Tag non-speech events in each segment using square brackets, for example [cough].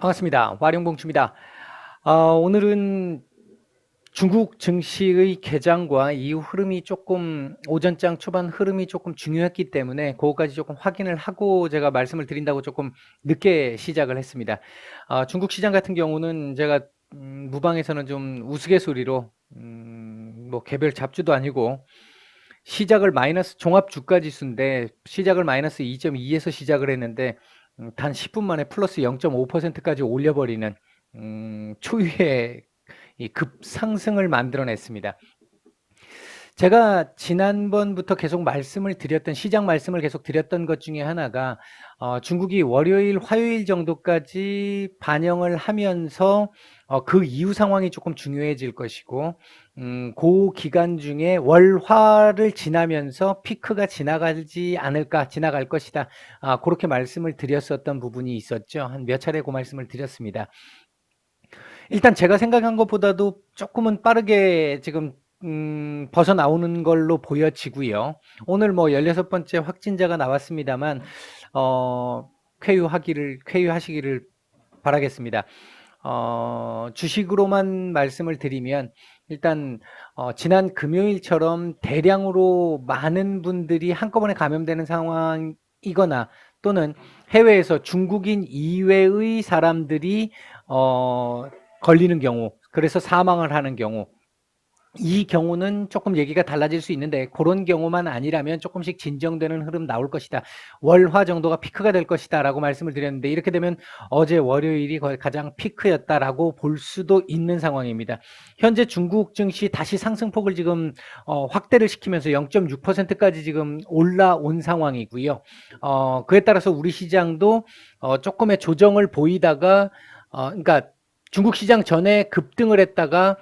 반갑습니다. 와룡봉추입니다. 어, 오늘은 중국 증시의 개장과 이후 흐름이 조금 오전장 초반 흐름이 조금 중요했기 때문에 그거까지 조금 확인을 하고 제가 말씀을 드린다고 조금 늦게 시작을 했습니다. 어, 중국 시장 같은 경우는 제가 음, 무방에서는 좀 우스갯소리로 음, 뭐 개별 잡주도 아니고 시작을 마이너스 종합 주가 지수인데 시작을 마이너스 2.2에서 시작을 했는데 음, 단 10분 만에 플러스 0.5%까지 올려버리는 음, 초유의 이 급상승을 만들어냈습니다. 제가 지난번부터 계속 말씀을 드렸던 시장 말씀을 계속 드렸던 것 중에 하나가 어, 중국이 월요일, 화요일 정도까지 반영을 하면서 어, 그 이후 상황이 조금 중요해질 것이고 음, 그 기간 중에 월화를 지나면서 피크가 지나가지 않을까, 지나갈 것이다. 아, 그렇게 말씀을 드렸었던 부분이 있었죠. 한 몇 차례 그 말씀을 드렸습니다. 일단 제가 생각한 것보다도 조금은 빠르게 지금 음, 벗어나오는 걸로 보여지고요. 오늘 뭐 16번째 확진자가 나왔습니다만 어, 쾌유하기를 쾌유하시기를 바라겠습니다. 어, 주식으로만 말씀을 드리면 일단 어, 지난 금요일처럼 대량으로 많은 분들이 한꺼번에 감염되는 상황이거나 또는 해외에서 중국인 이외의 사람들이 어, 걸리는 경우, 그래서 사망을 하는 경우, 이 경우는 조금 얘기가 달라질 수 있는데 그런 경우만 아니라면 조금씩 진정되는 흐름 나올 것이다. 월화 정도가 피크가 될 것이다 라고 말씀을 드렸는데 이렇게 되면 어제 월요일이 가장 피크였다라고 볼 수도 있는 상황입니다. 현재 중국 증시 다시 상승폭을 지금 어, 확대를 시키면서 0.6%까지 지금 올라온 상황이고요. 어, 그에 따라서 우리 시장도 어, 조금의 조정을 보이다가 어, 그러니까 중국 시장 전에 급등을 했다가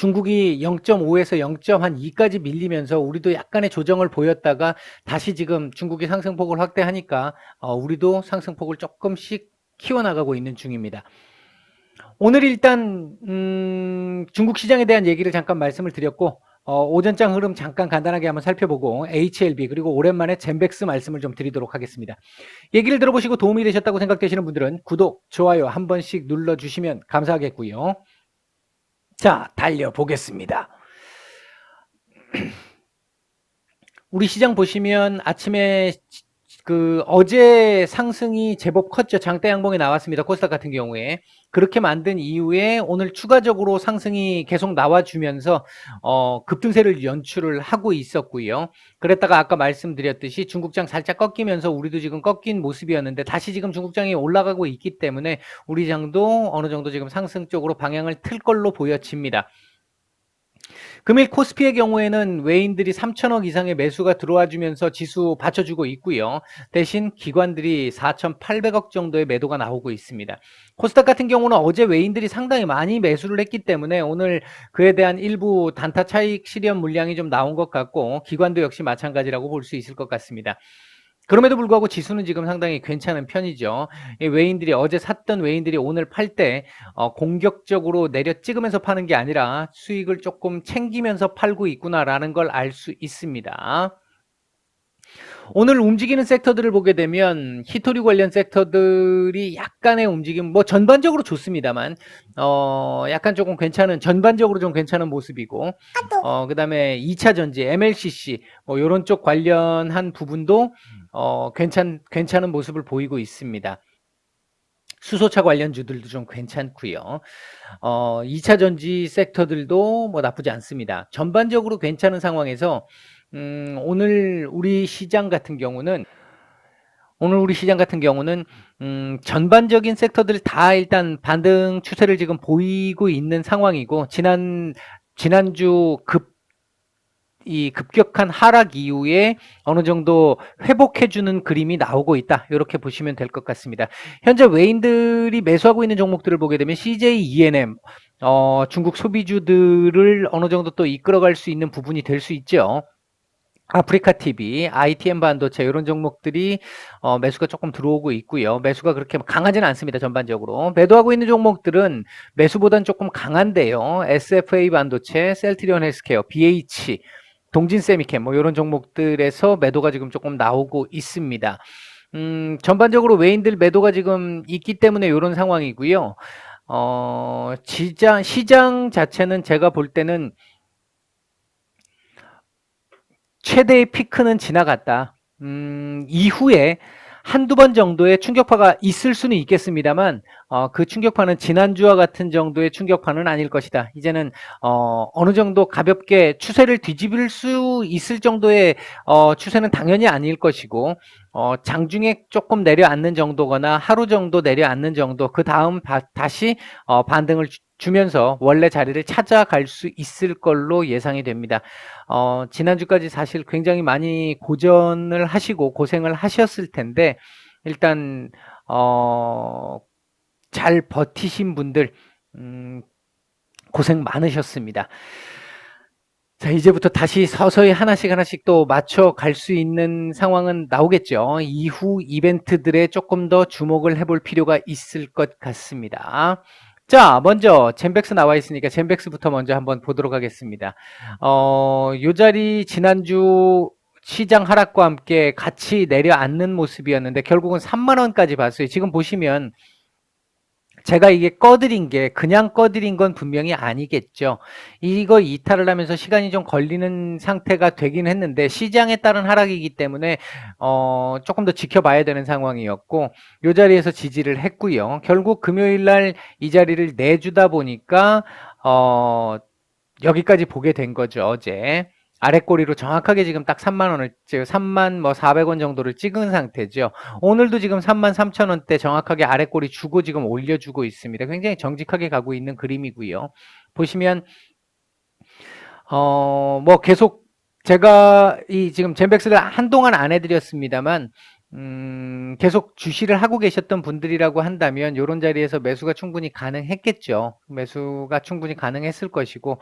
중국이 0.5에서 0.2까지 밀리면서 우리도 약간의 조정을 보였다가 다시 지금 중국이 상승폭을 확대하니까 어, 우리도 상승폭을 조금씩 키워나가고 있는 중입니다. 오늘 일단 음, 중국 시장에 대한 얘기를 잠깐 말씀을 드렸고 어, 오전장 흐름 잠깐 간단하게 한번 살펴보고 HLB 그리고 오랜만에 젠백스 말씀을 좀 드리도록 하겠습니다. 얘기를 들어보시고 도움이 되셨다고 생각되시는 분들은 구독, 좋아요 한 번씩 눌러주시면 감사하겠고요. 자, 달려보겠습니다. [clears throat] 우리 시장 보시면 아침에 그 어제 상승이 제법 컸죠. 장대 양봉이 나왔습니다. 코스닥 같은 경우에 그렇게 만든 이후에 오늘 추가적으로 상승이 계속 나와주면서 어, 급등세를 연출을 하고 있었고요. 그랬다가 아까 말씀드렸듯이 중국장 살짝 꺾이면서 우리도 지금 꺾인 모습이었는데 다시 지금 중국장이 올라가고 있기 때문에 우리 장도 어느 정도 지금 상승 쪽으로 방향을 틀 걸로 보여집니다. 금일 코스피의 경우에는 외인들이 3천억 이상의 매수가 들어와 주면서 지수 받쳐주고 있고요. 대신 기관들이 4,800억 정도의 매도가 나오고 있습니다. 코스닥 같은 경우는 어제 외인들이 상당히 많이 매수를 했기 때문에 오늘 그에 대한 일부 단타 차익 실현 물량이 좀 나온 것 같고 기관도 역시 마찬가지라고 볼 수 있을 것 같습니다. 그럼에도 불구하고 지수는 지금 상당히 괜찮은 편이죠. 외인들이 어제 샀던 외인들이 오늘 팔때 어, 공격적으로 내려 찍으면서 파는 게 아니라 수익을 조금 챙기면서 팔고 있구나라는 걸 알 수 있습니다. 오늘 움직이는 섹터들을 보게 되면 히토리 관련 섹터들이 약간의 움직임, 뭐 전반적으로 좋습니다만, 어, 약간 조금 괜찮은, 전반적으로 좀 괜찮은 모습이고, 어, 그 다음에 2차 전지, MLCC, 뭐 요런 쪽 관련한 부분도, 어, 괜찮, 괜찮은 모습을 보이고 있습니다. 수소차 관련주들도 좀 괜찮고요. 어, 2차 전지 섹터들도 뭐 나쁘지 않습니다. 전반적으로 괜찮은 상황에서 음, 오늘 우리 시장 같은 경우는 오늘 우리 시장 같은 경우는 음, 전반적인 섹터들 다 일단 반등 추세를 지금 보이고 있는 상황이고 지난 지난주 급 이 급격한 하락 이후에 어느 정도 회복해주는 그림이 나오고 있다. 이렇게 보시면 될 것 같습니다. 현재 외인들이 매수하고 있는 종목들을 보게 되면 CJ ENM, 어, 중국 소비주들을 어느 정도 또 이끌어갈 수 있는 부분이 될 수 있죠. 아프리카 TV, ITM 반도체 이런 종목들이 어, 매수가 조금 들어오고 있고요. 매수가 그렇게 강하지는 않습니다. 전반적으로 매도하고 있는 종목들은 매수보다는 조금 강한데요. SFA 반도체, 셀트리온 헬스케어, BH, 동진 세미캠 뭐 이런 종목들에서 매도가 지금 조금 나오고 있습니다. 음, 전반적으로 외인들 매도가 지금 있기 때문에 이런 상황이고요. 어, 시장, 시장 자체는 제가 볼 때는 최대의 피크는 지나갔다. 음, 이후에 한두 번 정도의 충격파가 있을 수는 있겠습니다만 어, 그 충격파는 지난주와 같은 정도의 충격파는 아닐 것이다. 이제는 어, 어느 정도 가볍게 추세를 뒤집을 수 있을 정도의 어, 추세는 당연히 아닐 것이고 어, 장중에 조금 내려앉는 정도거나 하루 정도 내려앉는 정도 그 다음 다시 어, 반등을 주, 주면서 원래 자리를 찾아갈 수 있을 걸로 예상이 됩니다. 어, 지난주까지 사실 굉장히 많이 고전을 하시고 고생을 하셨을 텐데 일단 어, 잘 버티신 분들 음, 고생 많으셨습니다. 자, 이제부터 다시 서서히 하나씩 하나씩 또 맞춰 갈 수 있는 상황은 나오겠죠. 이후 이벤트들에 조금 더 주목을 해볼 필요가 있을 것 같습니다. 자, 먼저 젠백스 나와 있으니까 젠백스부터 먼저 한번 보도록 하겠습니다. 어, 요 자리 지난주 시장 하락과 함께 같이 내려앉는 모습이었는데 결국은 3만 원까지 봤어요. 지금 보시면 제가 이게 꺼드린 게 그냥 꺼드린 건 분명히 아니겠죠. 이거 이탈을 하면서 시간이 좀 걸리는 상태가 되긴 했는데 시장에 따른 하락이기 때문에 어 조금 더 지켜봐야 되는 상황이었고 요 자리에서 지지를 했고요. 결국 금요일 날 이 자리를 내주다 보니까 어 여기까지 보게 된 거죠, 어제. 아래꼬리로 정확하게 지금 딱 3만 원을 3만 뭐 400원 정도를 찍은 상태죠. 오늘도 지금 3만 3천 원대 정확하게 아래꼬리 주고 지금 올려주고 있습니다. 굉장히 정직하게 가고 있는 그림이고요. 보시면 어 뭐 계속 제가 이 지금 젠백스를 한동안 안 해드렸습니다만 음, 계속 주시를 하고 계셨던 분들이라고 한다면 이런 자리에서 매수가 충분히 가능했겠죠. 매수가 충분히 가능했을 것이고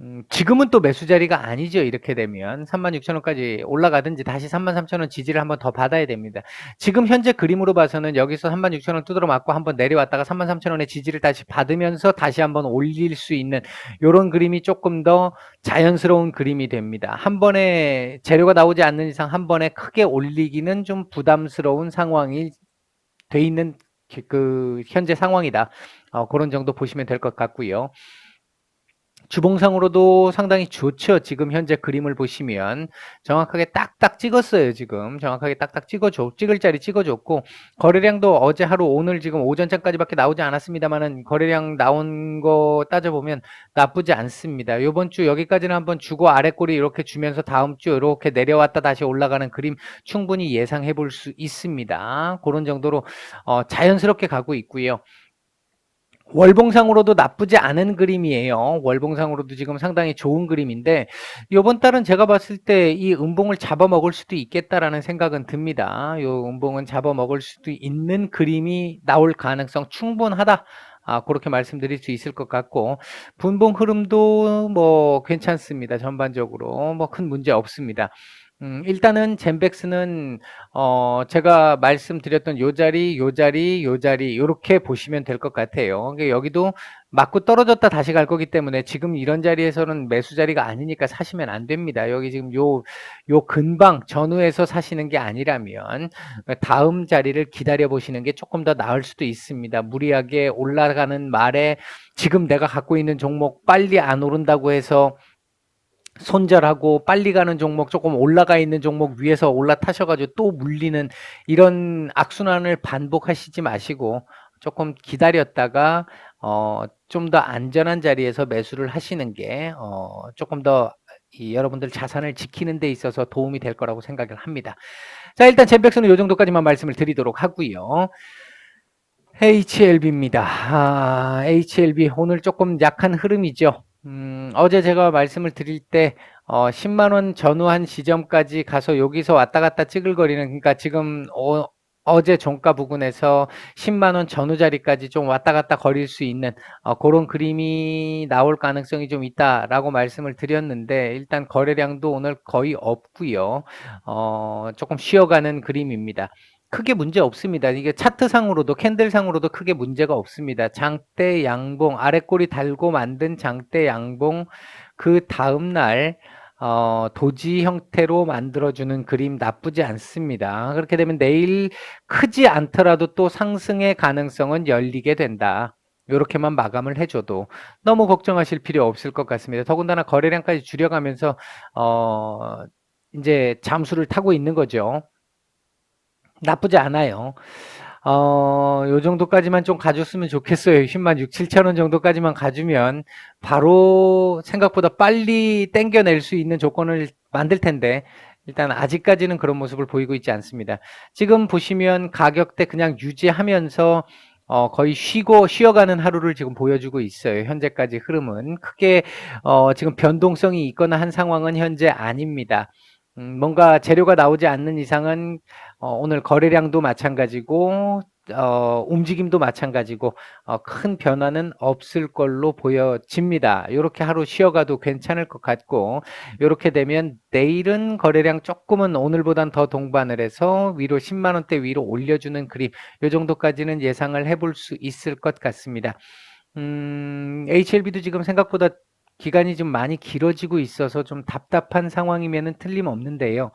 음, 지금은 또 매수 자리가 아니죠. 이렇게 되면 36,000원까지 올라가든지 다시 33,000원 지지를 한번 더 받아야 됩니다. 지금 현재 그림으로 봐서는 여기서 36,000원 두드러 맞고 한번 내려왔다가 33,000원의 지지를 다시 받으면서 다시 한번 올릴 수 있는 이런 그림이 조금 더 자연스러운 그림이 됩니다. 한 번에 재료가 나오지 않는 이상 한 번에 크게 올리기는 좀 부담스러운 상황이 돼 있는 그 현재 상황이다. 어, 그런 정도 보시면 될 것 같고요. 주봉상으로도 상당히 좋죠. 지금 현재 그림을 보시면 정확하게 딱딱 찍었어요. 지금 정확하게 딱딱 찍어줘 찍을 자리 찍어줬고 거래량도 어제 하루 오늘 지금 오전장까지밖에 나오지 않았습니다만은 거래량 나온 거 따져보면 나쁘지 않습니다. 요번 주 여기까지는 한번 주고 아래 꼬리 이렇게 주면서 다음 주 이렇게 내려왔다 다시 올라가는 그림 충분히 예상해 볼 수 있습니다. 그런 정도로 어, 자연스럽게 가고 있고요. 월봉상으로도 나쁘지 않은 그림이에요. 월봉상으로도 지금 상당히 좋은 그림인데 이번 달은 제가 봤을 때 이 음봉을 잡아먹을 수도 있겠다라는 생각은 듭니다. 이 음봉은 잡아먹을 수도 있는 그림이 나올 가능성 충분하다. 아, 그렇게 말씀드릴 수 있을 것 같고 분봉 흐름도 뭐 괜찮습니다. 전반적으로 뭐 큰 문제 없습니다. 음, 일단은 젠백스는 어, 제가 말씀드렸던 요 자리, 요 자리, 요 자리 요렇게 보시면 될 것 같아요. 여기도 맞고 떨어졌다 다시 갈 거기 때문에 지금 이런 자리에서는 매수 자리가 아니니까 사시면 안 됩니다. 여기 지금 요, 요 근방 전후에서 사시는 게 아니라면 다음 자리를 기다려 보시는 게 조금 더 나을 수도 있습니다. 무리하게 올라가는 말에 지금 내가 갖고 있는 종목 빨리 안 오른다고 해서 손절하고 빨리 가는 종목 조금 올라가 있는 종목 위에서 올라타셔가지고 또 물리는 이런 악순환을 반복하시지 마시고 조금 기다렸다가 어, 좀 더 안전한 자리에서 매수를 하시는 게 어, 조금 더 이, 여러분들 자산을 지키는 데 있어서 도움이 될 거라고 생각을 합니다. 자 일단 젠백스는 이 정도까지만 말씀을 드리도록 하고요. HLB입니다. 아, HLB 오늘 조금 약한 흐름이죠. 음, 어제 제가 말씀을 드릴 때 어, 10만 원 전후한 지점까지 가서 여기서 왔다 갔다 찌글거리는 그러니까 지금 어, 어제 종가 부근에서 10만 원 전후 자리까지 좀 왔다 갔다 거릴 수 있는 어, 그런 그림이 나올 가능성이 좀 있다라고 말씀을 드렸는데 일단 거래량도 오늘 거의 없고요. 어, 조금 쉬어가는 그림입니다. 크게 문제 없습니다. 이게 차트상으로도 캔들상으로도 크게 문제가 없습니다. 장대 양봉 아래 꼬리 달고 만든 장대 양봉 그 다음 날 어, 도지 형태로 만들어주는 그림 나쁘지 않습니다. 그렇게 되면 내일 크지 않더라도 또 상승의 가능성은 열리게 된다. 이렇게만 마감을 해줘도 너무 걱정하실 필요 없을 것 같습니다. 더군다나 거래량까지 줄여가면서 어, 이제 잠수를 타고 있는 거죠. 나쁘지 않아요. 어, 요 정도까지만 좀 가줬으면 좋겠어요. 10만 6, 7천 원 정도까지만 가주면 바로 생각보다 빨리 땡겨낼 수 있는 조건을 만들 텐데 일단 아직까지는 그런 모습을 보이고 있지 않습니다. 지금 보시면 가격대 그냥 유지하면서 어, 거의 쉬고 쉬어가는 하루를 지금 보여주고 있어요. 현재까지 흐름은 크게 어, 지금 변동성이 있거나 한 상황은 현재 아닙니다. 음, 뭔가 재료가 나오지 않는 이상은 어, 오늘 거래량도 마찬가지고 어, 움직임도 마찬가지고 어, 큰 변화는 없을 걸로 보여집니다. 이렇게 하루 쉬어가도 괜찮을 것 같고 이렇게 되면 내일은 거래량 조금은 오늘보단 더 동반을 해서 위로 10만 원대 위로 올려주는 그림 이 정도까지는 예상을 해볼 수 있을 것 같습니다. 음, HLB도 지금 생각보다 기간이 좀 많이 길어지고 있어서 좀 답답한 상황이면은 틀림없는데요.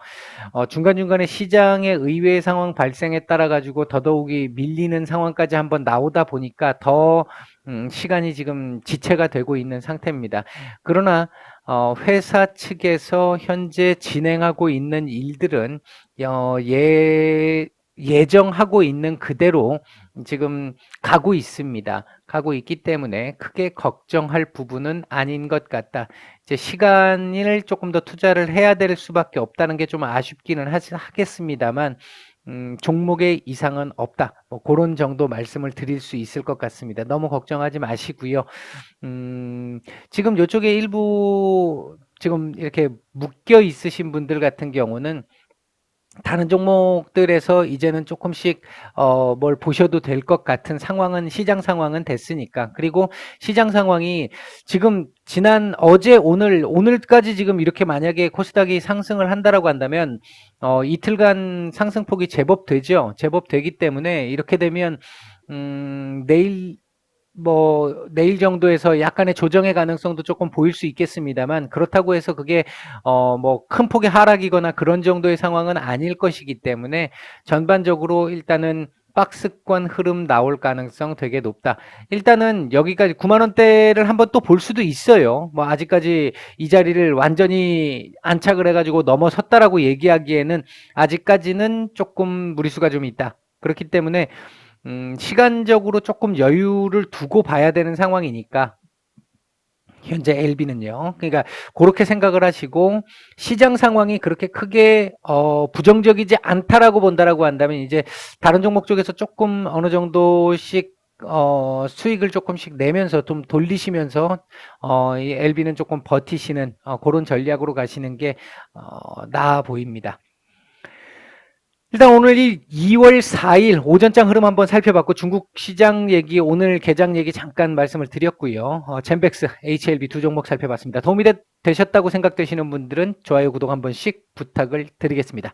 어, 중간중간에 시장의 의외의 상황 발생에 따라 가지고 더더욱이 밀리는 상황까지 한번 나오다 보니까 더 음, 시간이 지금 지체가 되고 있는 상태입니다. 그러나 어, 회사 측에서 현재 진행하고 있는 일들은 어, 예, 예정하고 있는 그대로 지금 가고 있습니다. 가고 있기 때문에 크게 걱정할 부분은 아닌 것 같다. 이제 시간을 조금 더 투자를 해야 될 수밖에 없다는 게 좀 아쉽기는 하, 하겠습니다만 음, 종목의 이상은 없다. 뭐 그런 정도 말씀을 드릴 수 있을 것 같습니다. 너무 걱정하지 마시고요. 음, 지금 이쪽에 일부 지금 이렇게 묶여 있으신 분들 같은 경우는 다른 종목들에서 이제는 조금씩 어, 뭘 보셔도 될 것 같은 상황은 시장 상황은 됐으니까. 그리고 시장 상황이 지금 지난 어제 오늘 오늘까지 지금 이렇게 만약에 코스닥이 상승을 한다라고 한다면 어, 이틀간 상승폭이 제법 되죠. 제법 되기 때문에 이렇게 되면 음, 내일 뭐 내일 정도에서 약간의 조정의 가능성도 조금 보일 수 있겠습니다만 그렇다고 해서 그게 어 뭐 큰 폭의 하락이거나 그런 정도의 상황은 아닐 것이기 때문에 전반적으로 일단은 박스권 흐름 나올 가능성 되게 높다. 일단은 여기까지 9만 원대를 한번 또 볼 수도 있어요. 뭐 아직까지 이 자리를 완전히 안착을 해가지고 넘어섰다라고 얘기하기에는 아직까지는 조금 무리수가 좀 있다. 그렇기 때문에 음, 시간적으로 조금 여유를 두고 봐야 되는 상황이니까 현재 LB는요. 그러니까 그렇게 생각을 하시고 시장 상황이 그렇게 크게 어, 부정적이지 않다라고 본다라고 한다면 이제 다른 종목 쪽에서 조금 어느 정도씩 어, 수익을 조금씩 내면서 좀 돌리시면서 어, 이 LB는 조금 버티시는 어, 그런 전략으로 가시는 게 어, 나아 보입니다. 일단 오늘 이 2월 4일 오전장 흐름 한번 살펴봤고 중국 시장 얘기 오늘 개장 얘기 잠깐 말씀을 드렸고요. 어, 젠백스, HLB 두 종목 살펴봤습니다. 도움이 되, 셨다고 생각되시는 분들은 좋아요, 구독 한 번씩 부탁을 드리겠습니다.